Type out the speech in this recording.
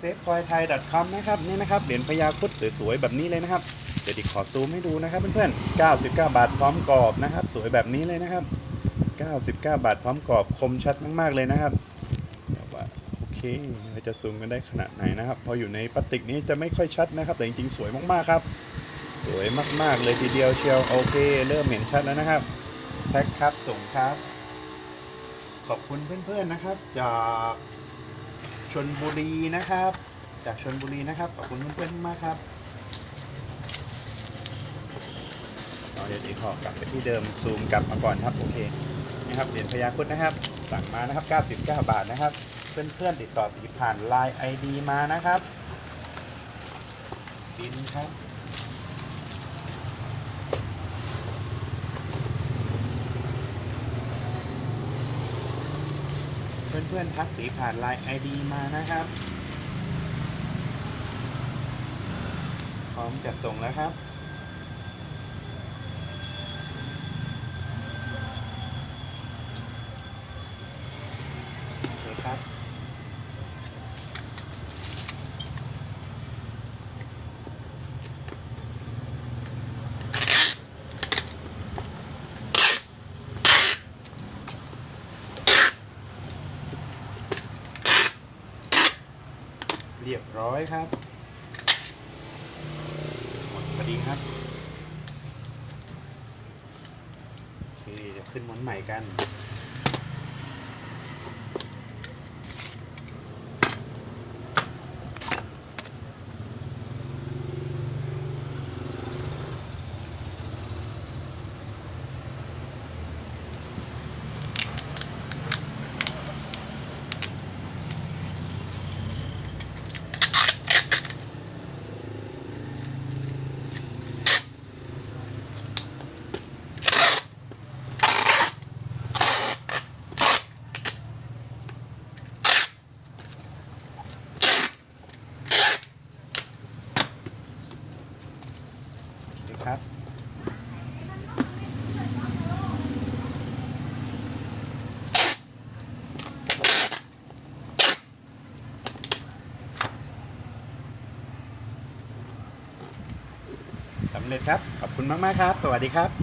s a f e c o i t h a i c o m นะครับนี่นะครับเหรียญพญาครุดสวยๆแบบนี้เลยนะครับเดี๋ยวดิขอซูมให้ดูนะครับเพื่อนๆ99 บาทพร้อมกรอบนะครับ สวยแบบนี้เลยนะครับ 99 บาทพร้อมกรอบคมชัดมาก ๆเลยนะครับเดี๋ยวว่าโอเคเราจะซูมกันได้ขนาดไหนนะครับ พออยู่ในพลาสติกนี้จะไม่ค่อยชัดนะครับ แต่จริงๆสวยมากๆครับ สวยมากๆเลยทีเดียวเชียวโอเค เริ่มเห็นชัดแล้วนะครับแท็กครับส่งครับ ขอบคุณเพื่อนๆนะครับ จาก ชนบุรีนะครับ จากชนบุรีนะครับขอบคุณเพื่อนๆมากครับเอาเดี๋ยวอีกขอกลับไปที่เดิมซูมกลับมาก่อนครับโอเคนะครับเหรียญพยาคุดนะครับสั่งมานะครับ 99 บาทนะครับ เพื่อนๆติดต่อติดผ่านไลน์ไอดีมานะครับบินครับ เพื่อนๆทักสีผ่านไลน์ไอดีมานะครับ พร้อมจัดส่งแล้วครับโอเคครับ เรียบร้อยครับหมดพอดีครับโอเคเดี๋ยวขึ้นหมอนใหม่กัน ครับ สำเร็จครับ ขอบคุณมาก ๆ ครับ สวัสดีครับ